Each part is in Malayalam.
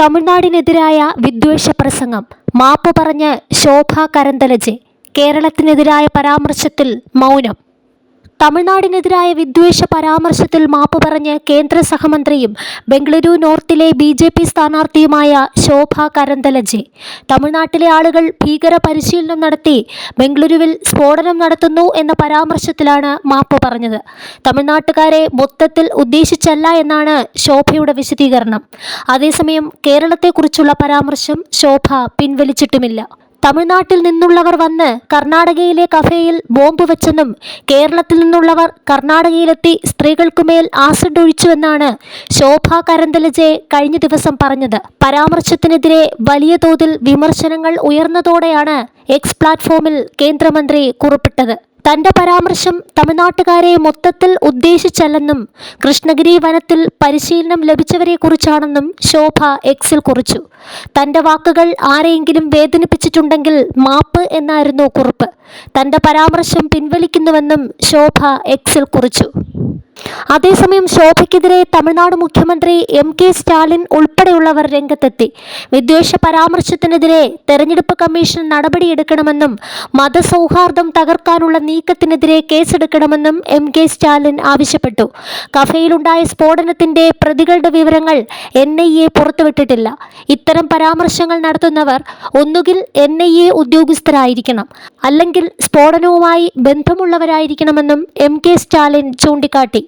തമിഴ്നാടിനെതിരായ വിദ്വേഷ പ്രസംഗം. മാപ്പ് പറഞ്ഞ് ശോഭ കരന്തലജെ. കേരളത്തിനെതിരായ പരാമർശത്തിൽ മൗനം. തമിഴ്നാടിനെതിരായ വിദ്വേഷ പരാമർശത്തിൽ മാപ്പ് പറഞ്ഞ് കേന്ദ്ര സഹമന്ത്രിയും ബംഗളൂരു നോർത്തിലെ ബി ജെ പി സ്ഥാനാർത്ഥിയുമായ ശോഭ കരന്തലജെ. തമിഴ്നാട്ടിലെ ആളുകൾ ഭീകര പരിശീലനം നടത്തി ബംഗളൂരുവിൽ സ്ഫോടനം നടത്തുന്നു എന്ന പരാമർശത്തിലാണ് മാപ്പ് പറഞ്ഞത്. തമിഴ്നാട്ടുകാരെ മൊത്തത്തിൽ ഉദ്ദേശിച്ചല്ല എന്നാണ് ശോഭയുടെ വിശദീകരണം. അതേസമയം കേരളത്തെക്കുറിച്ചുള്ള പരാമർശം ശോഭ പിൻവലിച്ചിട്ടുമില്ല. തമിഴ്നാട്ടിൽ നിന്നുള്ളവർ വന്ന് കർണാടകയിലെ കഫേയിൽ ബോംബ് വെച്ചെന്നും കേരളത്തിൽ നിന്നുള്ളവർ കർണാടകയിലെത്തി സ്ത്രീകൾക്കുമേൽ ആസിഡ് ഒഴിച്ചുവെന്നാണ് ശോഭ കരന്തലജെ കഴിഞ്ഞ ദിവസം പറഞ്ഞത്. പരാമർശത്തിനെതിരെ വലിയ തോതിൽ വിമർശനങ്ങൾ ഉയർന്നതോടെയാണ് എക്സ് പ്ലാറ്റ്ഫോമിൽ കേന്ദ്രമന്ത്രി കുറിപ്പിട്ടത്. തന്റെ പരാമർശം തമിഴ്നാട്ടുകാരെ മൊത്തത്തിൽ ഉദ്ദേശിച്ചല്ലെന്നും കൃഷ്ണഗിരി വനത്തിൽ പരിശീലനം ലഭിച്ചവരെക്കുറിച്ചാണെന്നും ശോഭ എക്സിൽ കുറിച്ചു. തന്റെ വാക്കുകൾ ആരെയെങ്കിലും വേദനിപ്പിച്ചിട്ടുണ്ടെങ്കിൽ മാപ്പ് എന്നായിരുന്നു കുറിപ്പ്. തന്റെ പരാമർശം പിൻവലിക്കുന്നുവെന്നും ശോഭ എക്സിൽ കുറിച്ചു. അതേസമയം ശോഭയ്ക്കെതിരെ തമിഴ്നാട് മുഖ്യമന്ത്രി എം കെ സ്റ്റാലിൻ ഉൾപ്പെടെയുള്ളവർ രംഗത്തെത്തി. വിദ്വേഷ പരാമർശത്തിനെതിരെ തെരഞ്ഞെടുപ്പ് കമ്മീഷൻ നടപടിയെടുക്കണമെന്നും മതസൗഹാർദ്ദം തകർക്കാനുള്ള നീക്കത്തിനെതിരെ കേസെടുക്കണമെന്നും എം കെ സ്റ്റാലിൻ ആവശ്യപ്പെട്ടു. കഫയിലുണ്ടായ സ്ഫോടനത്തിന്റെ പ്രതികളുടെ വിവരങ്ങൾ എൻ ഐ എ പുറത്തുവിട്ടിട്ടില്ല. ഇത്തരം പരാമർശങ്ങൾ നടത്തുന്നവർ ഒന്നുകിൽ എൻ ഐ എ ഉദ്യോഗസ്ഥരായിരിക്കണം അല്ലെങ്കിൽ സ്ഫോടനവുമായി ബന്ധമുള്ളവരായിരിക്കണമെന്നും എം കെ സ്റ്റാലിൻ ചൂണ്ടിക്കാട്ടി.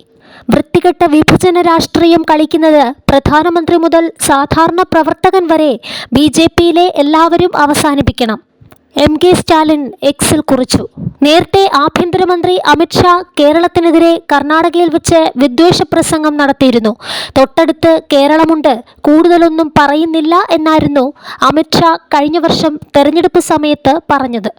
വൃത്തികെട്ട വിഭജന രാഷ്ട്രീയം കളിക്കുന്നത് പ്രധാനമന്ത്രി മുതൽ സാധാരണ പ്രവർത്തകൻ വരെ ബി ജെ പിയിലെ എല്ലാവരും അവസാനിപ്പിക്കണം. എം കെ സ്റ്റാലിൻ എക്സിൽ കുറിച്ചു. നേരത്തെ ആഭ്യന്തരമന്ത്രി അമിത്ഷാ കേരളത്തിനെതിരെ കർണാടകയിൽ വെച്ച് വിദ്വേഷ പ്രസംഗം നടത്തിയിരുന്നു. തൊട്ടടുത്ത് കേരളമുണ്ട്. കൂടുതലൊന്നും പറയുന്നില്ല എന്നായിരുന്നു അമിത്ഷാ കഴിഞ്ഞ വർഷം തെരഞ്ഞെടുപ്പ് സമയത്ത് പറഞ്ഞത്.